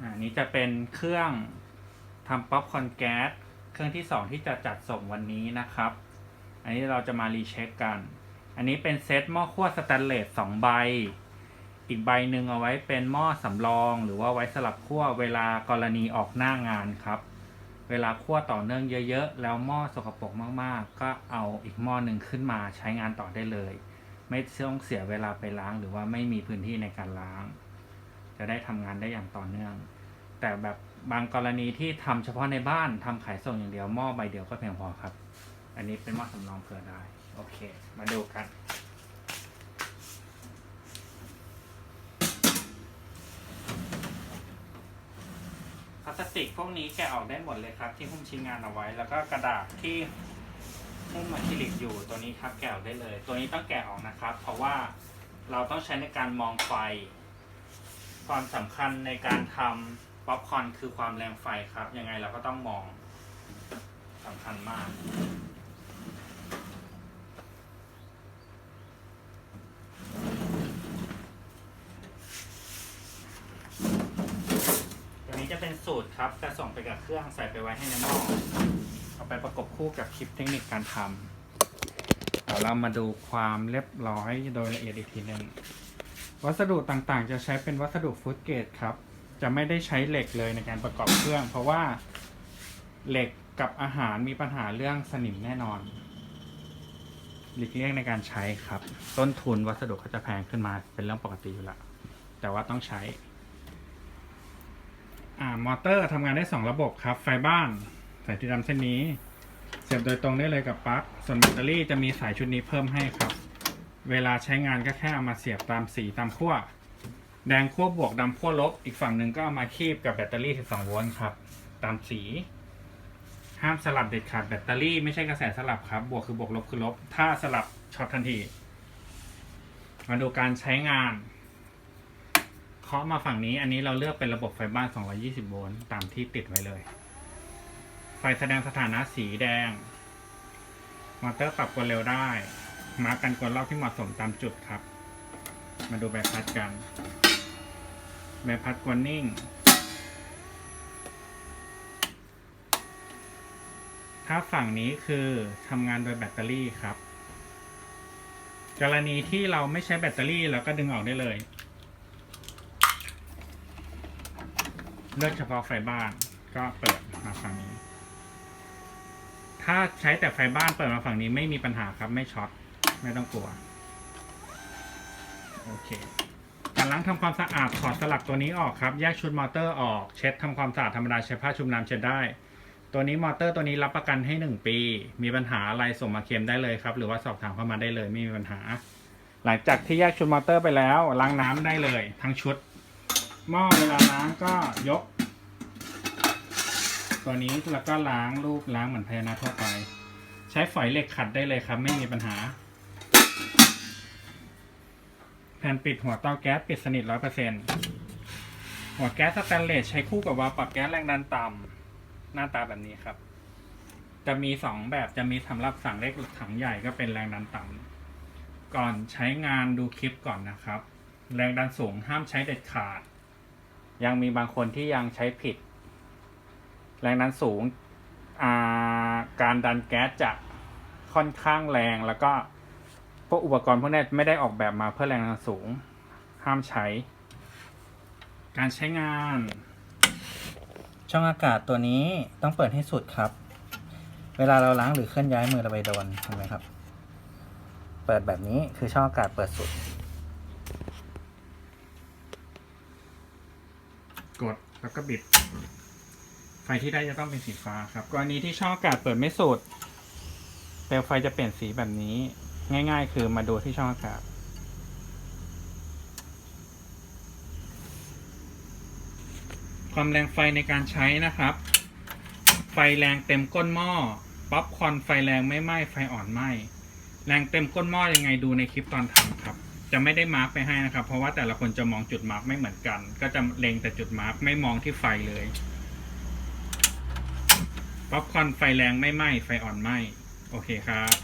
อ่านี้จะเป็นเครื่องทำป๊อปคอนแก๊สเครื่องที่สองที่จะจัดส่งวันนี้นะครับ อันนี้เราจะมารีเช็คกัน อันนี้เป็นเซตหม้อคั่วสแตนเลสสองใบ อีกใบหนึ่งเอาไว้เป็นหม้อสำรอง หรือว่าไว้สลับคั่วเวลากรณีออกหน้างานครับ เวลาคั่วต่อเนื่องเยอะๆ แล้วหม้อสกปรกมากๆ ก็เอาอีกหม้อหนึ่งขึ้นมาใช้งานต่อได้เลย ไม่ต้องเสียเวลาไปล้างหรือว่าไม่มีพื้นที่ในการล้าง จะได้ทำงานได้อย่างต่อเนื่อง แต่แบบบางกรณีที่ทำเฉพาะในบ้านทำขายส่งอย่างเดียวหม้อใบเดียวก็เพียงพอครับ อันนี้เป็นหม้อสำรองเผื่อได้ โอเค มาดูกันพลาสติกพวกนี้แกะออกได้หมดเลยครับ ที่หุ้มชิ้นงานเอาไว้ แล้วก็กระดาษที่หุ้มอะคริลิกอยู่ตัวนี้ครับแกะออกได้เลย ตัวนี้ต้องแกะออกนะครับ เพราะว่าเราต้องใช้ในการมองไฟ ความสำคัญในการทำป๊อปคอนคือความแรงไฟครับ ยังไงเราก็ต้องมองสำคัญมาก ตัวนี้จะเป็นสูตรครับจะส่งไปกับเครื่องใส่ไปไว้ให้ในหม้อเอาไปประกบคู่กับคลิปเทคนิคการทำเดี๋ยวเรามาดูความเรียบร้อยโดยละเอียดอีกทีหนึ่ง วัสดุต่างๆ จะใช้เป็นวัสดุฟูดเกรดครับ จะไม่ได้ใช้เหล็กเลยในการประกอบเครื่อง เพราะว่าเหล็กกับอาหารมีปัญหาเรื่องสนิมแน่นอน หลีกเลี่ยงในการใช้ครับ ต้นทุนวัสดุก็จะแพงขึ้นมาเป็นเรื่องปกติอยู่ล้วแต่ว่าต้องใช้อ่ามอเตอร์ทำงานได้ 2 ระบบครับ ไฟบ้านสายที่ดำเส้นนี้ เสียบโดยตรงได้เลยกับปลั๊กส่วนแบตเตอรี่จะมีสายชุดนี้เพิ่มให้ครับ เวลาใช้งานก็แค่เอามาเสียบตามสีตามขั้วแดงขั้วบวกดำขั้วลบ อีกฝั่งหนึ่งก็เอามาคีบกับแบตเตอรี่ 12 โวลต์ครับ ตามสี ห้ามสลับเด็ดขาดแบตเตอรี่ไม่ใช่กระแสสลับครับ บวกคือบวกลบคือลบ ถ้าสลับช็อตทันที มาดูการใช้งานเคาะมาฝั่งนี้ อันนี้เราเลือกเป็นระบบไฟบ้าน 220 โวลต์ตามที่ติดไว้เลย ไฟแสดงสถานะสีแดง มอเตอร์ปรับกวนเร็วได้ มาร์กกันกวนรอบที่เหมาะสมตามจุดครับ มาดูใบพัดกันใบพัดกวนนิ่ง ถ้าฝั่งนี้คือทำงานโดยแบตเตอรี่ครับ กรณีที่เราไม่ใช้แบตเตอรี่เราก็ดึงออกได้เลย เลือกเฉพาะไฟบ้านก็เปิดมาฝั่งนี้ ถ้าใช้แต่ไฟบ้านเปิดมาฝั่งนี้ไม่มีปัญหาครับไม่ช็อต ไม่ต้องกลัว โอเคการล้างทำความสะอาดถอดสลักตัวนี้ออกครับ แยกชุดมอเตอร์ออก เช็ดทำความสะอาดธรรมดาใช้ผ้าชุบน้ำเช็ดได้ ตัวนี้มอเตอร์ตัวนี้รับประกันให้ 1 ปี มีปัญหาอะไรส่งมาเคลมได้เลยครับ หรือว่าสอบถามเข้ามาได้เลยไม่มีปัญหา หลังจากที่แยกชุดมอเตอร์ไปแล้วล้างน้ำได้เลย ทั้งชุด หม้อเวลาล้างก็ยก ตัวนี้แล้วก็ล้างรูปล้างเหมือนภานะทั่วไป ใช้ฝอยเหล็กขัดได้เลยครับ ไม่มีปัญหา ผ่นปิดหัวเตาแก๊สปิดสนิทร้อยเปอร์เซ็นหัวแก๊สสแตนเลสใช้คู่กับวาล์วปรับแก๊สแรงดันต่ำหน้าตาแบบนี้ครับ จะมีสองแบบจะมีสำหรับสั่งเล็กหรือถังใหญ่ก็เป็นแรงดันต่ำก่อนใช้งานดูคลิปก่อนนะครับ แรงดันสูงห้ามใช้เด็ดขาด ยังมีบางคนที่ยังใช้ผิด แรงดันสูงอาการดันแก๊สจะค่อนข้างแรงแล้วก็ พวกอุปกรณ์พวกนี้ไม่ได้ออกแบบมาเพื่อแรงดันสูง ห้ามใช้ การใช้งาน ช่องอากาศตัวนี้ต้องเปิดให้สุดครับ เวลาเราล้างหรือเคลื่อนย้ายมือเราไปโดนเห็นไหมครับ เปิดแบบนี้คือช่องอากาศเปิดสุด กดแล้วก็บิด ไฟที่ได้จะต้องเป็นสีฟ้าครับ กรณีที่ช่องอากาศเปิดไม่สุดเปลวไฟจะเปลี่ยนสีแบบนี้ ง่าย ๆ คือมาดูที่ช่องอากาศความแรงไฟในการใช้นะครับ ไฟแรงเต็มก้นหม้อ ป๊อปคอนไฟแรงไม่ไหม้ไฟอ่อนไหม้แรงเต็มก้นหม้อยังไงดูในคลิปตอนทำครับ จะไม่ได้มาร์กไปให้นะครับ เพราะว่าแต่ละคนจะมองจุดมาร์กไม่เหมือนกัน ก็จะเล็งแต่จุดมาร์กไม่มองที่ไฟเลย ป๊อปคอนไฟแรงไม่ไหม้ไฟอ่อนไหม้โอเคครับ